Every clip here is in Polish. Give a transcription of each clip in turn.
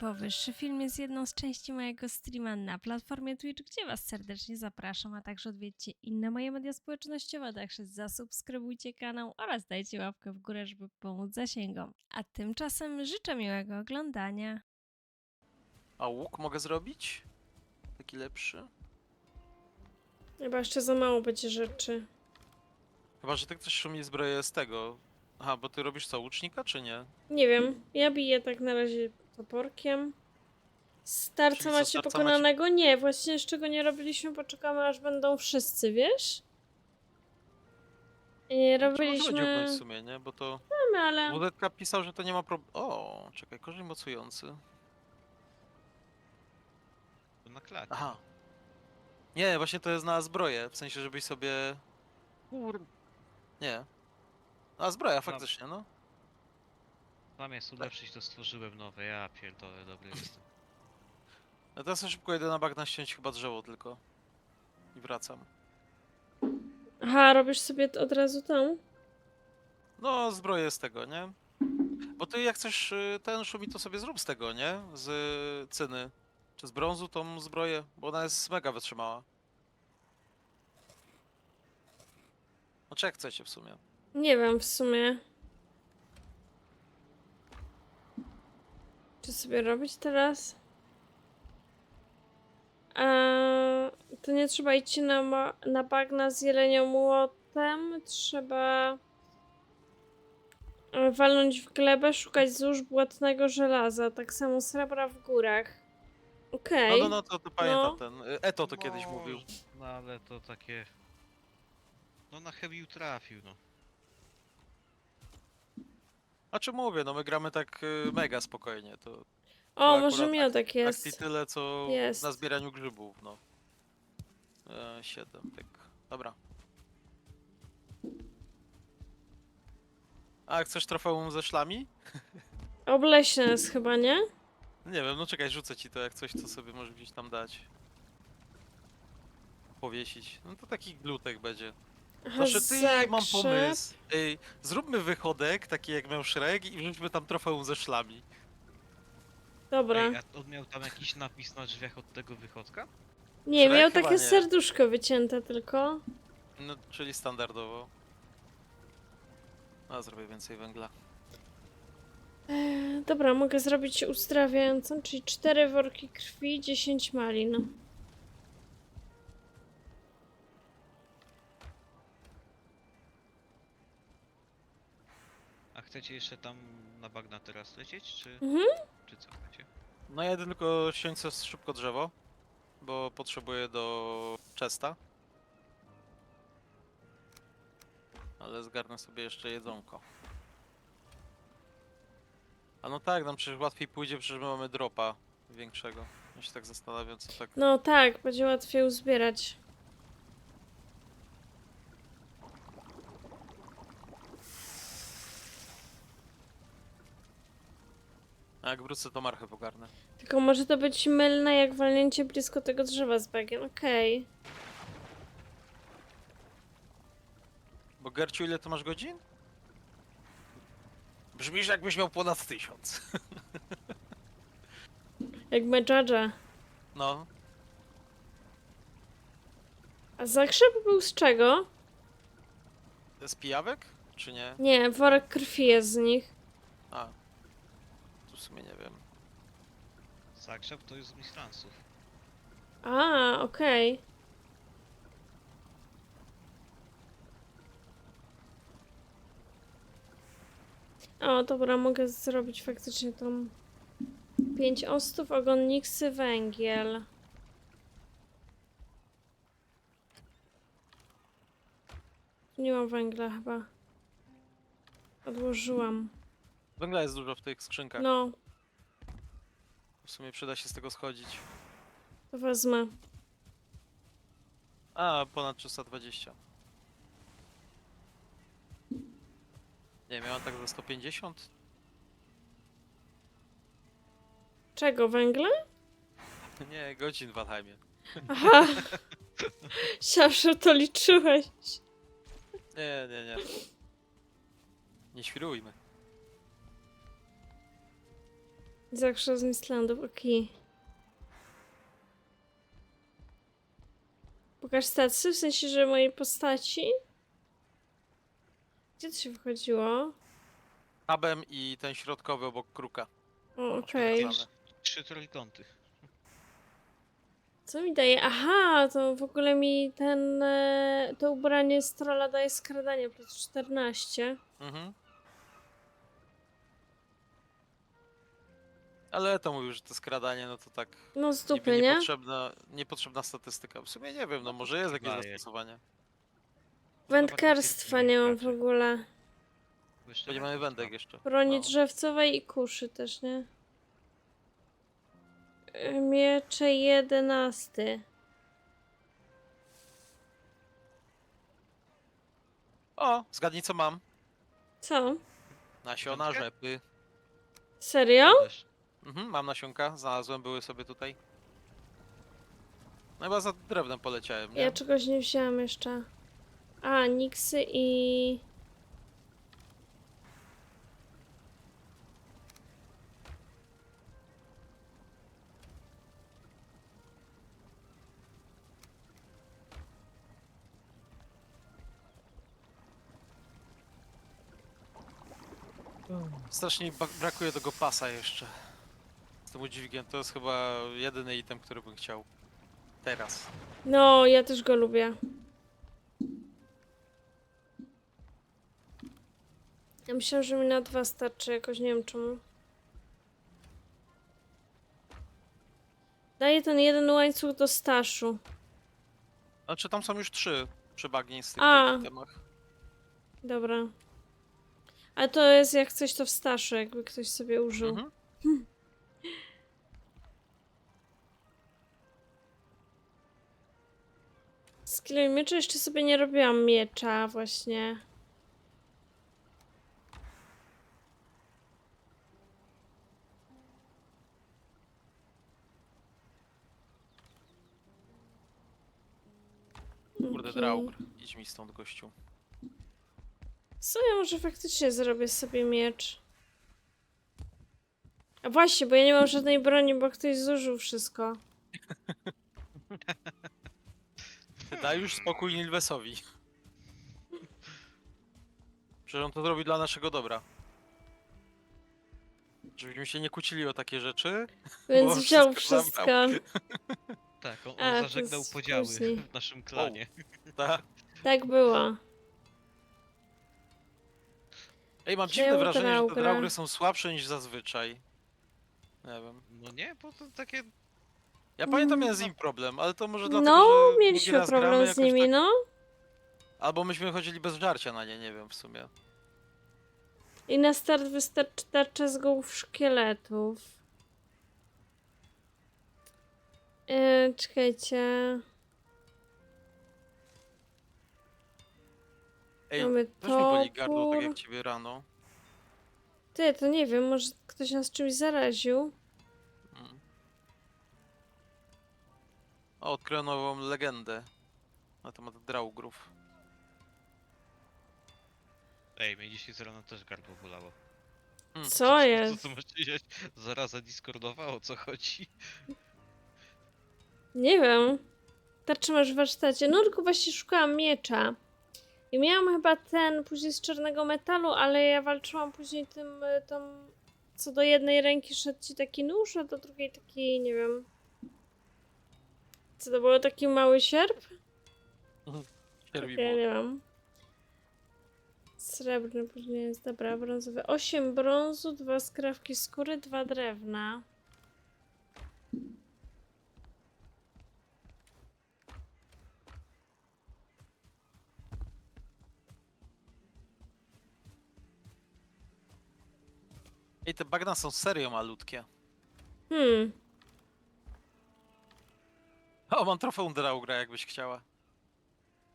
Powyższy film jest jedną z części mojego streama na platformie Twitch, gdzie Was serdecznie zapraszam, a także odwiedźcie inne moje media społecznościowe, a także zasubskrybujcie kanał oraz dajcie łapkę w górę, żeby pomóc zasięgom. A tymczasem życzę miłego oglądania. A łuk mogę zrobić? Taki lepszy? Chyba jeszcze za mało będzie rzeczy. Chyba, że ty chcesz szumi zbroję z tego. Aha, bo ty robisz co, łucznika czy nie? Nie wiem, ja biję tak na razie toporkiem. Starca Czyli co, macie starca pokonanego? Nie, właśnie jeszcze go nie robiliśmy, poczekamy aż będą wszyscy, wiesz? Dziubnąć robiliśmy... w sumie, nie? Bo to... Mamy, ale... Wudetka pisał, że to nie ma problemu. O, czekaj, korzeń mocujący. To na klacie. Aha. Nie, właśnie to jest na zbroję, w sensie, żebyś sobie... Kur... Nie. A zbroja, faktycznie, no. Zamiast ulepszyć to stworzyłem nowe, ja pierdolę, dobry jestem. Ja teraz szybko jedę na bagna ściąć chyba drzewo tylko. I wracam. Aha, robisz sobie od razu tą? No, zbroję z tego, nie? Bo ty jak chcesz y, ten szumi, to sobie zrób z tego, nie? Z y, cyny. Czy z brązu tą zbroję, bo ona jest mega wytrzymała. No czy jak chcecie w sumie. Nie wiem w sumie. Czy sobie robić teraz? Eee, to nie trzeba iść na, na bagna z jelenią młotem. Trzeba e, walnąć w glebę, szukać złóż błotnego żelaza. Tak samo srebra w górach. No, Okej. no, no, to, to pamiętam No. ten. y, Eto to kiedyś No, mówił. No ale to takie... No na chemiu trafił, no. A czy mówię, no my gramy tak y, mega spokojnie. To O, może ak- miodek akcji jest. tyle, co Jest. na zbieraniu grzybów, no. E, siedem, tak. Dobra. A chcesz trofeum ze szlami? Obleśne jest chyba, nie? Nie wiem, no czekaj, rzucę ci to jak coś, co sobie możesz gdzieś tam dać. Powiesić. No to taki glutek będzie. Proszę ty, mam zakrzep. pomysł. Ej, zróbmy wychodek, taki jak miał Shrek i wrzućmy tam trofeum ze szlami. Dobra. Ej, a on miał tam jakiś napis na drzwiach od tego wychodka? Nie, Shrek miał chyba takie nie. serduszko wycięte tylko. No, czyli standardowo. A, zrobię więcej węgla. Eee, dobra, mogę zrobić uzdrawiającą, czyli 4 worki krwi, 10 malin. Chcecie jeszcze tam na bagna teraz lecieć, czy, Mhm. czy co chcecie? No ja tylko ściągnę szybko drzewo, bo potrzebuję do czesta. Ale zgarnę sobie jeszcze jedzonko. A no tak, nam przecież łatwiej pójdzie, przecież my mamy dropa większego. Ja się tak zastanawiam, co tak... No tak, będzie łatwiej uzbierać. A jak wrócę, to marchę pogarnę. Tylko może to być mylne jak walnięcie blisko tego drzewa z bagien. Okej. Bo Gerciu, ile to masz godzin? Brzmisz jakbyś miał ponad tysiąc. Jak Medjadża. No, A zakrzep był z czego? z pijawek? Czy nie? Nie, worek krwi jest z nich. Sumie nie wiem. Zakrzep to jest z Mistransów. A, okej. O, dobra, mogę zrobić faktycznie tą... Pięć ostów, ogonniksy, węgiel. Nie mam węgla chyba. Odłożyłam. Węgla jest dużo w tych skrzynkach. No, W sumie przyda się z tego schodzić. to wezmę. A, ponad 320. Nie, miałem tak za 150? Czego, węgla? Nie, godzin w Valheimie. Aha! Siawsze to liczyłeś. Nie, nie, nie. Nie świrujmy. Zawsze z Mistlandów, okej. Pokaż stację, w sensie, że mojej postaci? Gdzie to się wchodziło? Tabem i ten środkowy obok kruka. O, okej. Napisane. Trzy trójkąty. Co mi daje? Aha, to w ogóle mi ten... E, to ubranie z trolla daje skradanie plus 14. Mhm. Ale to mówił, że to skradanie, no to tak No z niby dupy, nie? niepotrzebna, niepotrzebna statystyka. W sumie nie wiem, no może jest jakieś Daje. zastosowanie. Wędkarstwa nie mam w ogóle. Bo nie mamy wędek jeszcze. Broni No. drzewcowej i kuszy też, nie? E, Miecze jedenasty. O, zgadnij co mam. Co? Nasiona, Wędkę? rzepy. Serio? Też. Mhm, mam nasionka, znalazłem, były sobie tutaj. No chyba za drewnem poleciałem, nie? Ja czegoś nie wzięłam jeszcze. A, Nixy i... Strasznie ba- brakuje tego pasa jeszcze. Tym dźwigiem, to jest chyba jedyny item, który bym chciał. Teraz. No, ja też go lubię. Ja myślałam, że mi na dwa starczy jakoś, nie wiem czemu. Daję ten jeden łańcuch do staszu. Znaczy tam są już trzy przy bagnie z tych A. tych itemach. Dobra. Ale to jest jak coś to w staszu, jakby ktoś sobie użył. Mhm. Skilluj miecza jeszcze sobie nie robiłam miecza właśnie. Kurde, Okej. Draugr. Idź mi stąd, gościu. Co ja może faktycznie zrobię sobie miecz? A właśnie, bo ja nie mam żadnej broni, bo ktoś zużył wszystko. Daj już spokój Nilwesowi. Przecież on to zrobi dla naszego dobra. Żebyśmy się nie kłócili o takie rzeczy. Więc Bo wziął wszystko wszystko. zabrał. Tak, on, A, on to zażegnał jest podziały później. w naszym klanie. Tak. Tak było. Ej, mam dziwne wrażenie, że te. Draugry są słabsze niż zazwyczaj. Nie wiem. No nie, bo to takie... Ja pamiętam, miałem z nim problem, ale to może dlatego, No, że drugi mieliśmy gramy problem z jakoś nimi, tak... no. Albo myśmy chodzili bez żarcia na nie, nie wiem w sumie. I na start wystarczy tarcza z głów szkieletów. Eee, czekajcie. Ej, Mamy weź mi boli gardło, tak topór. jak ciebie rano. Ty, to nie wiem, może ktoś nas czymś zaraził. Odkryłem nową legendę na temat Draugrów. Ej, mnie dzisiaj z rana też gardło bolało. Hmm. Co Co jest? to myślisz? Zaraza Discordowa? O co chodzi? Nie wiem. Tarczy masz w warsztacie. No tylko właśnie szukałam miecza. I miałam chyba ten później z czarnego metalu, ale ja walczyłam później tym, y, tą... Co do jednej ręki szedł ci taki nóż, a do drugiej taki, nie wiem... Co to było? Taki mały sierp? Sierwi Ja było. nie wiem. Srebrny później jest, dobra, brązowy. 8 brązu, 2 skrawki skóry, 2 drewna. Ej, te bagna są serio malutkie. Hmm, O, mam trofeum Draugra, jakbyś chciała.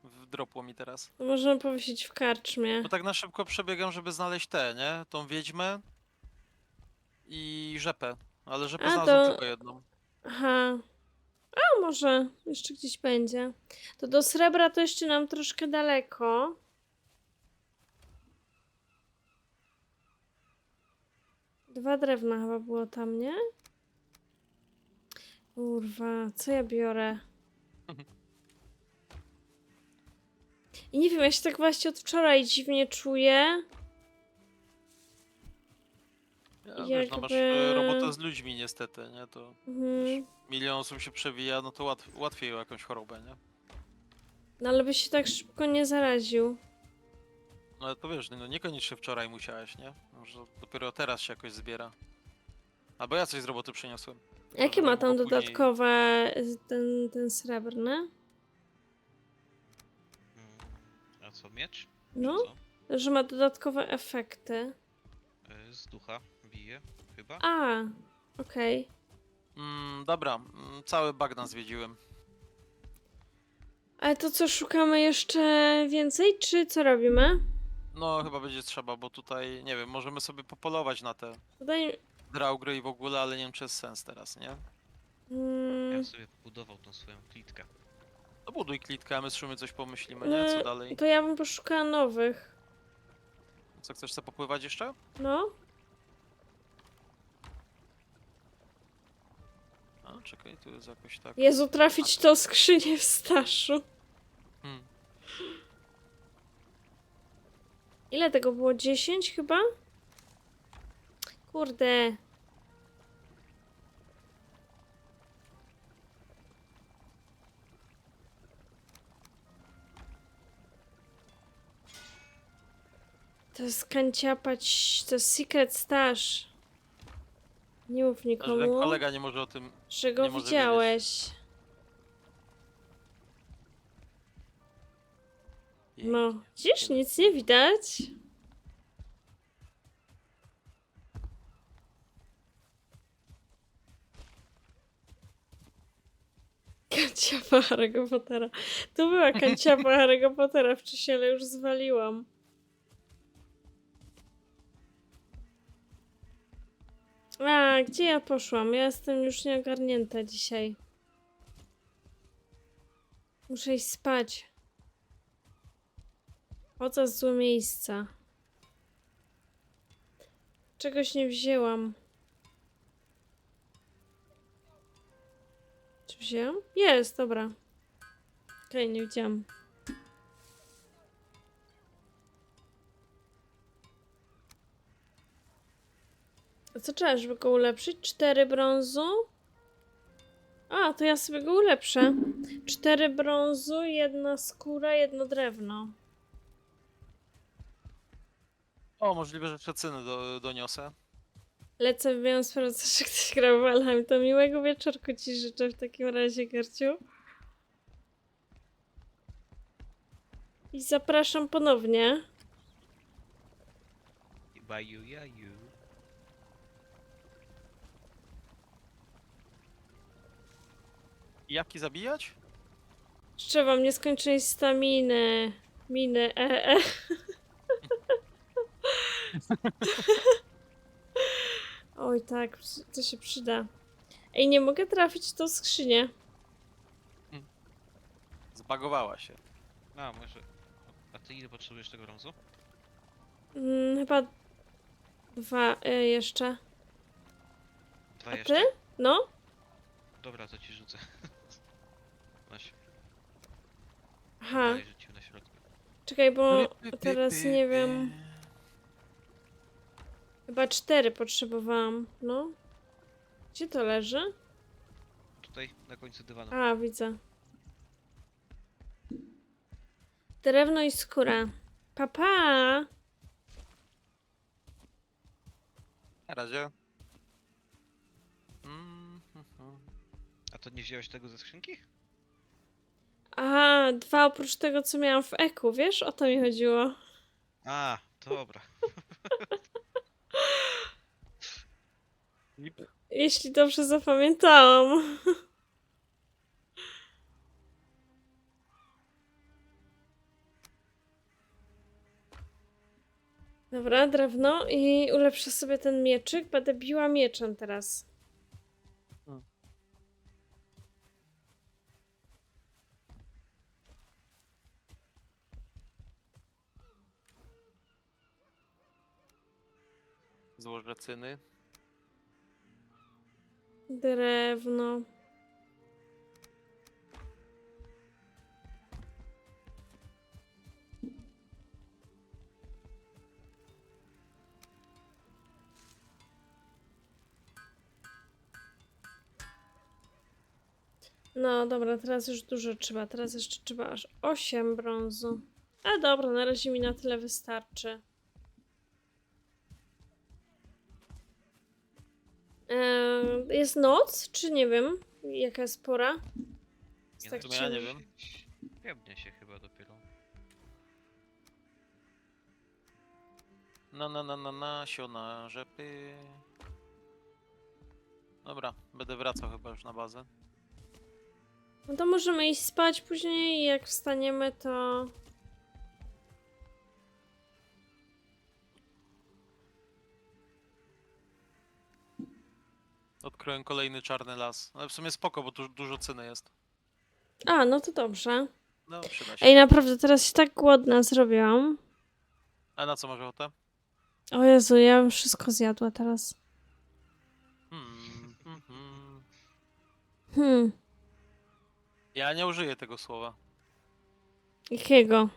W- Dropło mi teraz. to możemy powiesić w karczmie. Bo tak na szybko przebiegam, żeby znaleźć tę, nie? Tą wiedźmę i rzepę. Ale rzepę A, znalazłem to- tylko jedną. Aha. A może jeszcze gdzieś będzie. To do srebra to jeszcze nam troszkę daleko. Dwa drewna chyba było tam, nie? Kurwa, co ja biorę? I nie wiem, ja się tak właśnie od wczoraj dziwnie czuję. Ja, wiesz, no masz e, Jakby- robotę z ludźmi niestety, nie? To Mhm. milion osób się przewija, no to łatw, łatwiej o jakąś chorobę, nie? No ale by się tak szybko nie zaraził. No ale to wiesz, no niekoniecznie wczoraj musiałeś, nie? Może dopiero teraz się jakoś zbiera. Albo ja coś z roboty przyniosłem. Jakie ma tam później- dodatkowe ten, ten srebrny? Mm, A co, miecz? No, Co? że ma dodatkowe efekty. Y, Z ducha bije, chyba? A, okej. Mm, dobra, mm, cały bagna zwiedziłem. Ale to co, szukamy jeszcze więcej, czy co robimy? No chyba będzie trzeba, bo tutaj, nie wiem, możemy sobie popolować na te Tutaj... draugry i w ogóle, ale nie wiem czy jest sens teraz, nie? Ja Mm, bym sobie budował tą swoją klitkę. No buduj klitkę, a my z Szumy coś pomyślimy, nie? Co No, dalej? to ja bym poszukała nowych. Co, chcesz sobie popływać jeszcze? No, A, czekaj, tu jest jakoś tak... Jezu, trafić tą skrzynię w staszu. Hmm. Ile tego było? 10 chyba? Kurde. To jest kanciapać, to jest secret stash. Nie mów ten nikomu, kolega nie może o tym... że go nie może widziałeś. No, widzisz, nic nie widać. Kanciapa Harry'ego Pottera. Tu była kanciapa Harry'ego Pottera wcześniej, ale już zwaliłam. A, gdzie ja poszłam? Ja jestem już nieogarnięta dzisiaj. Muszę iść spać. Chodzę z złe miejsca. Czegoś nie wzięłam. Jest, dobra. Okej, nie widziałam. Co trzeba, żeby go ulepszyć? Cztery brązu? A, to ja sobie go ulepszę. Cztery brązu, jedna skóra, jedno drewno. O, możliwe, że przecyny do, doniosę. Lecę, wiem, sprawdzać, czy ktoś grał w Valheim. To miłego wieczorku ci życzę w takim razie, Gerciu. I zapraszam ponownie. Baju, jaju. Jaki zabijać? Życzę wam nieskończonej staminy. Miny, e, e. Oj tak, to się przyda. Ej, nie mogę trafić w tą skrzynię. Zbagowała się. A, może... A ty ile potrzebujesz tego brązu? Mm, chyba dwa e, jeszcze. Dwa A jeszcze? ty? No? Dobra, to ci rzucę. Ś- Aha, na środku. czekaj, bo teraz nie wiem. Chyba cztery potrzebowałam. No. Gdzie to leży? Tutaj, na końcu dywanu. A, widzę. Drewno i skóra. Papa! Na razie. Mm. A to nie wziąłeś tego ze skrzynki? A, dwa oprócz tego, co miałam w eku, wiesz? O to mi chodziło. A, dobra. Jeśli dobrze zapamiętałam. Dobra, drewno i ulepszę sobie ten mieczyk. Będę biła mieczem teraz. Złożę cyny. Drewno. No dobra, teraz już dużo trzeba. Teraz jeszcze trzeba aż 8 brązu. A dobra, na razie mi na tyle wystarczy. Eee, jest noc, czy nie wiem, jaka jest pora? Jest Nie, tak no to ja nie wiem. Ciemnie się chyba dopiero. Na na na na nasiona rzepy. Dobra, będę wracał chyba już na bazę. No to możemy iść spać później i jak wstaniemy, to... Odkryłem kolejny czarny las. Ale w sumie spoko, bo tu dużo cyny jest. A, no to dobrze. No, przyda się. Ej, naprawdę, teraz się tak głodna zrobiłam. A na co masz ochotę? O Jezu, ja bym wszystko zjadła teraz. Hmm, hmm, hmm. Hmm, Ja nie użyję tego słowa. jakiego?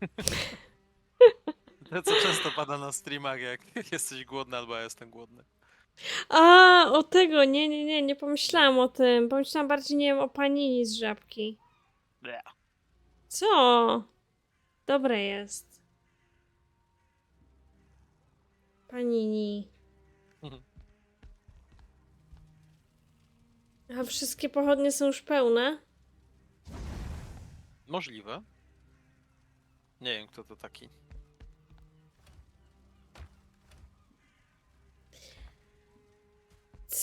To co często pada na streamach, jak jesteś głodny albo ja jestem głodny. A, o tego, nie, nie, nie, nie pomyślałam o tym. Pomyślałam bardziej, nie wiem, o panini z żabki. Ble. Co? Dobre jest. Panini. A wszystkie pochodnie są już pełne? Możliwe. Nie wiem, kto to taki.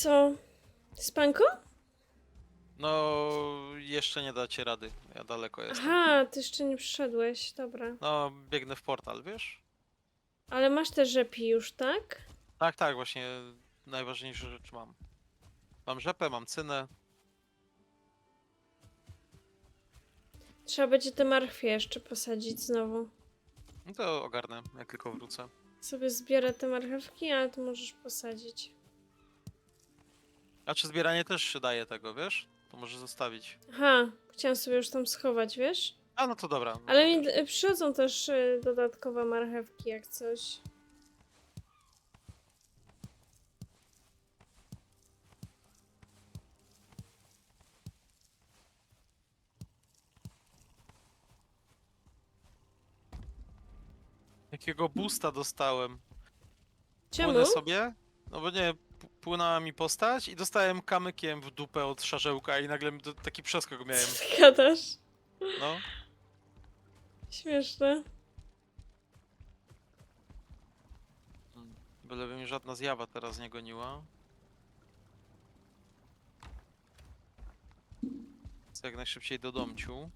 Co? Spanko? No, jeszcze nie dacie rady. Ja daleko jestem. Aha, ty jeszcze nie przyszedłeś, dobra. No, biegnę w portal, wiesz? Ale masz te rzepi już, tak? Tak, tak, właśnie najważniejsze rzeczy mam. Mam rzepę, mam cynę. Trzeba będzie te marchwie jeszcze posadzić znowu. No to ogarnę, jak tylko wrócę. Sobie zbiorę te marchewki, ale to możesz posadzić. A czy zbieranie też się daje tego, wiesz? To może zostawić. Aha, chciałam sobie już tam schować, wiesz? A no to dobra. no Ale to mi d- przychodzą też y, dodatkowe marchewki, jak coś. Jakiego boosta dostałem. Czemu? Płynę sobie, no bo nie, płynęła mi postać i dostałem kamykiem w dupę od szarzełka i nagle taki przeskok miałem. Ty gadasz? No, Śmieszne. byleby mi żadna zjawa teraz nie goniła. Chcę jak najszybciej do domciu.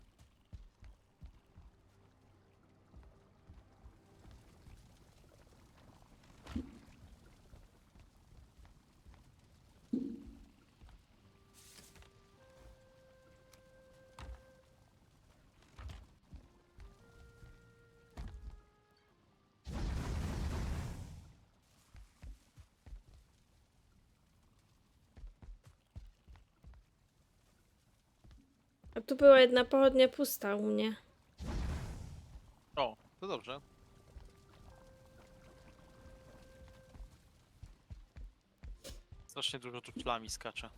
A tu była jedna pochodnia pusta u mnie. O, to dobrze. Strasznie dużo tu flami skacze.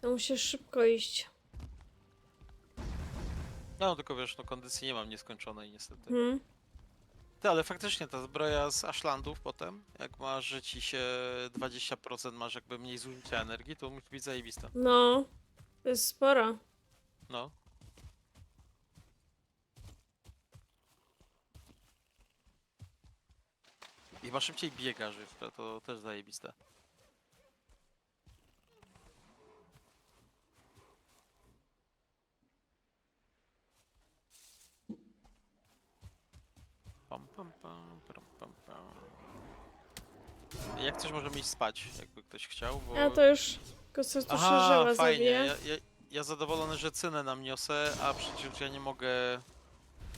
To musisz szybko iść. No tylko wiesz, no kondycji nie mam nieskończonej niestety. Hmm? Ty, ale faktycznie ta zbroja z Ashlandów potem, jak masz, że ci się 20% masz jakby mniej zużycia energii, to musi być zajebista. No, to jest sporo. No. I chyba szybciej biega żywka, to też zajebiste. Pam, pam, pam, pam, pam, pam. Jak coś możemy iść spać, jakby ktoś chciał, bo... A to już go serduszarzyła fajnie. zabija. Ja, ja, ja zadowolony, że cynę nam niosę, a przecież ja nie mogę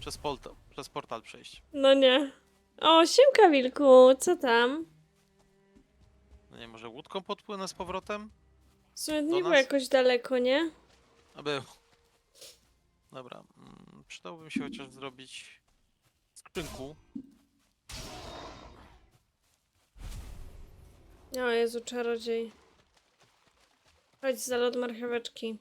przez, polta, przez portal przejść. No nie. O, siemka wilku, co tam? No nie, może łódką podpłynę z powrotem? W sumie Do nie było nas? jakoś daleko, nie? A był. Dobra, mm, przydałbym się chociaż zrobić skrzynku. O Jezu, czarodziej. Chodź za lod marcheweczki.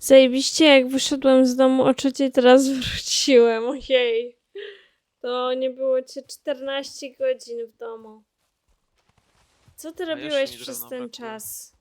Zajebiście, jak wyszedłem z domu o trzeciej, teraz wróciłem. Ojej. To nie było cię 14 godzin w domu. Co ty robiłeś przez ten brakuje. czas?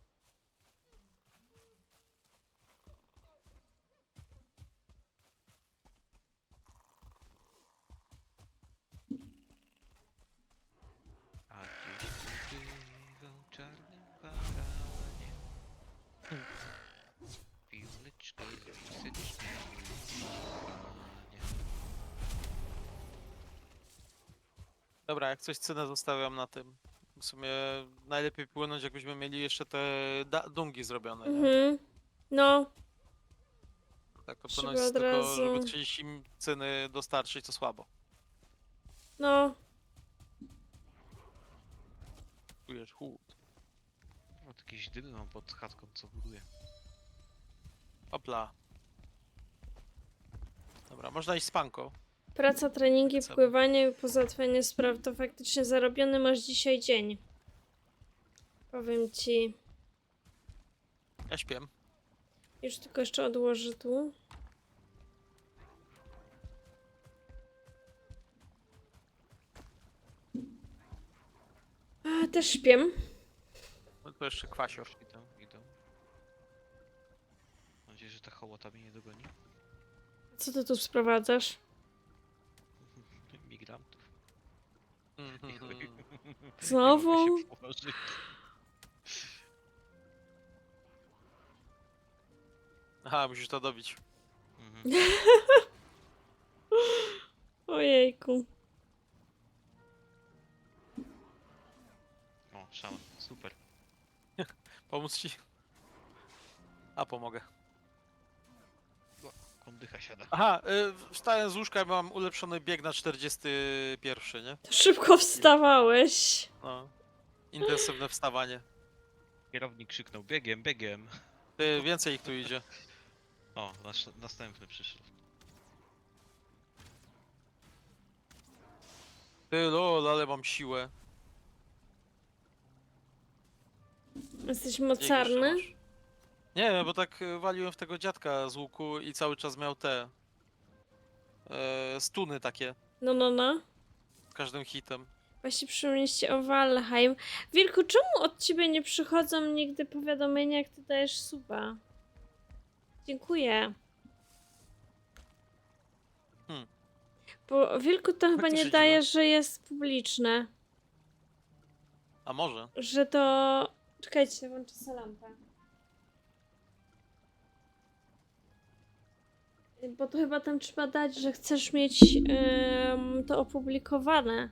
Dobra, jak coś cynę zostawiam na tym. W sumie najlepiej płynąć, jakbyśmy mieli jeszcze te da- dungi zrobione. Nie? Mhm. No, Tak to Żeby płynąć od tylko, razu- żeby 30 cyny dostarczyć, to słabo. no. Czujesz chłód. O, to jakieś dymy mam pod chatką, co buduję. Opla. Dobra, można iść spanko. Praca, treningi, Co? pływanie i pozałatwianie spraw to faktycznie zarobiony masz dzisiaj dzień. Powiem ci. Ja śpię. Już tylko jeszcze odłożę tu. A, też śpię. No to jeszcze kwasior. Idą, idą. Mam nadzieję, że ta hołota mnie nie dogoni. Co ty tu sprowadzasz? Znowu? Aha, musisz to dobić. Ojejku. O, szaman, super. Pomóc ci? A, pomogę. Kondycha siada. Aha, y, wstałem z łóżka i mam ulepszony bieg na 41, nie? To szybko wstawałeś. No. Intensywne wstawanie. Kierownik krzyknął, biegiem, biegiem. Ty, więcej ich tu idzie. O, nasz, następny przyszedł. Ty, lol, ale mam siłę. Jesteś mocarny? masz? Nie, bo tak y, waliłem w tego dziadka z łuku i cały czas miał te... E, stuny takie. No, no, no. Z każdym hitem. Właśnie przypomnieliście o Valheim. Wilku, czemu od ciebie nie przychodzą nigdy powiadomienia, jak ty dajesz suba? Dziękuję. Hmm. Bo Wilku to chyba Faktycznie nie dziwne. daje, że jest publiczne. A może? Że to... Czekajcie, włączę sobie lampę. Bo to chyba tam trzeba dać, że chcesz mieć em, to opublikowane.